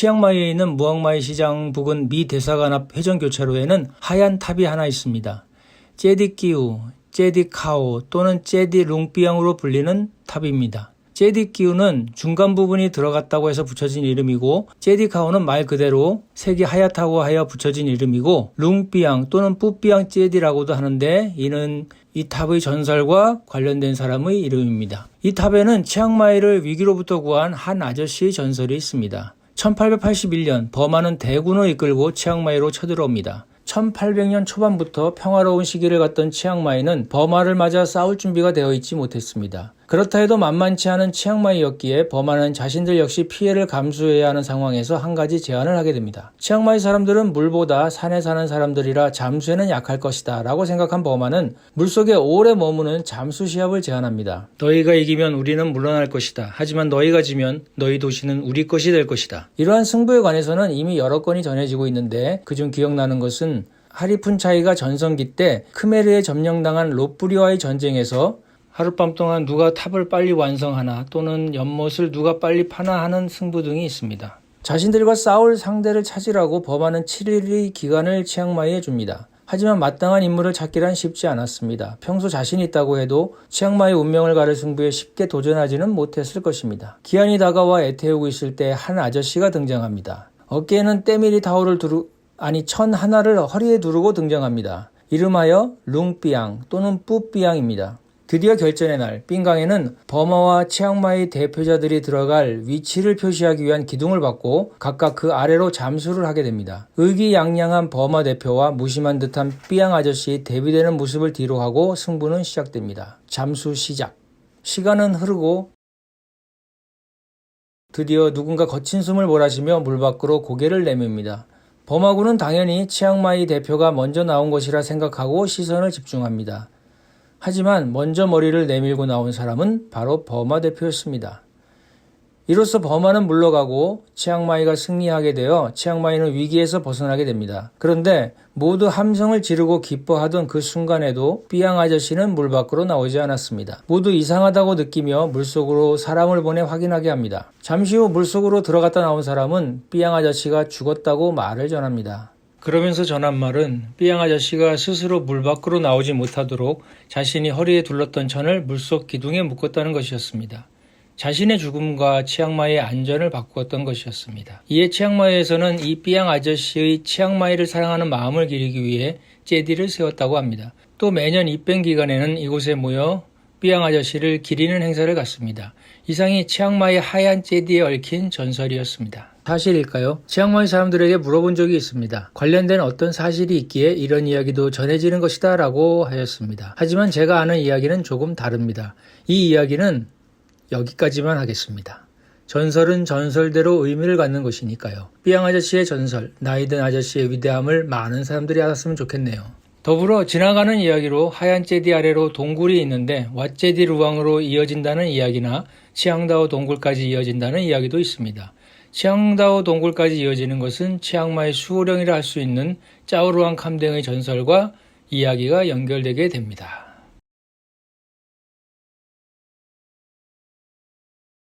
치앙마이에 있는 무앙마이 시장 부근 미 대사관 앞 회전교차로에는 하얀 탑이 하나 있습니다. 제디끼우, 제디카오 또는 제디룽비앙으로 불리는 탑입니다. 제디끼우는 중간 부분이 들어갔다고 해서 붙여진 이름이고 제디카오는 말 그대로 색이 하얗다고 하여 붙여진 이름이고 룽비앙 또는 뿌비앙 제디라고도 하는데 이는 이 탑의 전설과 관련된 사람의 이름입니다. 이 탑에는 치앙마이를 위기로부터 구한 한 아저씨의 전설이 있습니다. 1881년 버마는 대군을 이끌고 치앙마이로 쳐들어옵니다. 1800년 초반부터 평화로운 시기를 갖던 치앙마이는 버마를 맞아 싸울 준비가 되어 있지 못했습니다. 그렇다 해도 만만치 않은 치앙마이였기에 버마는 자신들 역시 피해를 감수해야 하는 상황에서 한 가지 제안을 하게 됩니다. 치앙마이 사람들은 물보다 산에 사는 사람들이라 잠수에는 약할 것이다 라고 생각한 버마는 물속에 오래 머무는 잠수 시합을 제안합니다. 너희가 이기면 우리는 물러날 것이다. 하지만 너희가 지면 너희 도시는 우리 것이 될 것이다. 이러한 승부에 관해서는 이미 여러 건이 전해지고 있는데 그중 기억나는 것은 하리푼 차이가 전성기 때 크메르에 점령당한 로뿌리와의 전쟁에서 하룻밤 동안 누가 탑을 빨리 완성하나 또는 연못을 누가 빨리 파나 하는 승부 등이 있습니다. 자신들과 싸울 상대를 찾으라고 범하는 7일의 기간을 치앙마이에 줍니다. 하지만 마땅한 인물을 찾기란 쉽지 않았습니다. 평소 자신 있다고 해도 치앙마이 운명을 가를 승부에 쉽게 도전하지는 못했을 것입니다. 기한이 다가와 애태우고 있을 때 한 아저씨가 등장합니다. 어깨에는 때밀이 타올을 두르 아니 천 하나를 허리에 두르고 등장합니다. 이름하여 룽비앙 또는 뿌비앙입니다. 드디어 결전의 날, 삥강에는 버마와 치앙마이 대표자들이 들어갈 위치를 표시하기 위한 기둥을 받고 각각 그 아래로 잠수를 하게 됩니다. 의기양양한 버마 대표와 무심한 듯한 삐양 아저씨 대비되는 모습을 뒤로 하고 승부는 시작됩니다. 잠수 시작. 시간은 흐르고 드디어 누군가 거친 숨을 몰아쉬며 물 밖으로 고개를 내밉니다. 범하군은 당연히 치앙마이 대표가 먼저 나온 것이라 생각하고 시선을 집중합니다. 하지만 먼저 머리를 내밀고 나온 사람은 바로 버마 대표였습니다. 이로써 버마는 물러가고 치앙마이가 승리하게 되어 치앙마이는 위기에서 벗어나게 됩니다. 그런데 모두 함성을 지르고 기뻐하던 그 순간에도 삐양 아저씨는 물 밖으로 나오지 않았습니다. 모두 이상하다고 느끼며 물속으로 사람을 보내 확인하게 합니다. 잠시 후 물속으로 들어갔다 나온 사람은 삐양 아저씨가 죽었다고 말을 전합니다. 그러면서 전한 말은 삐양 아저씨가 스스로 물 밖으로 나오지 못하도록 자신이 허리에 둘렀던 천을 물속 기둥에 묶었다는 것이었습니다. 자신의 죽음과 치앙마이의 안전을 바꾸었던 것이었습니다. 이에 치앙마이에서는 이 삐양 아저씨의 치앙마이를 사랑하는 마음을 기리기 위해 제디를 세웠다고 합니다. 또 매년 입밴 기간에는 이곳에 모여 삐양 아저씨를 기리는 행사를 갖습니다. 이상이 치앙마이 하얀 제디에 얽힌 전설이었습니다. 사실일까요? 치앙마이 사람들에게 물어본 적이 있습니다. 관련된 어떤 사실이 있기에 이런 이야기도 전해지는 것이다 라고 하였습니다. 하지만 제가 아는 이야기는 조금 다릅니다. 이 이야기는 여기까지만 하겠습니다. 전설은 전설대로 의미를 갖는 것이니까요. 삐양 아저씨의 전설, 나이든 아저씨의 위대함을 많은 사람들이 알았으면 좋겠네요. 더불어 지나가는 이야기로 하얀 제디 아래로 동굴이 있는데 왓제디 루왕으로 이어진다는 이야기나 치앙다오 동굴까지 이어진다는 이야기도 있습니다. 치앙다오 동굴까지 이어지는 것은 치앙마이 수호령이라 할 수 있는 짜오루왕 캄댕의 전설과 이야기가 연결되게 됩니다.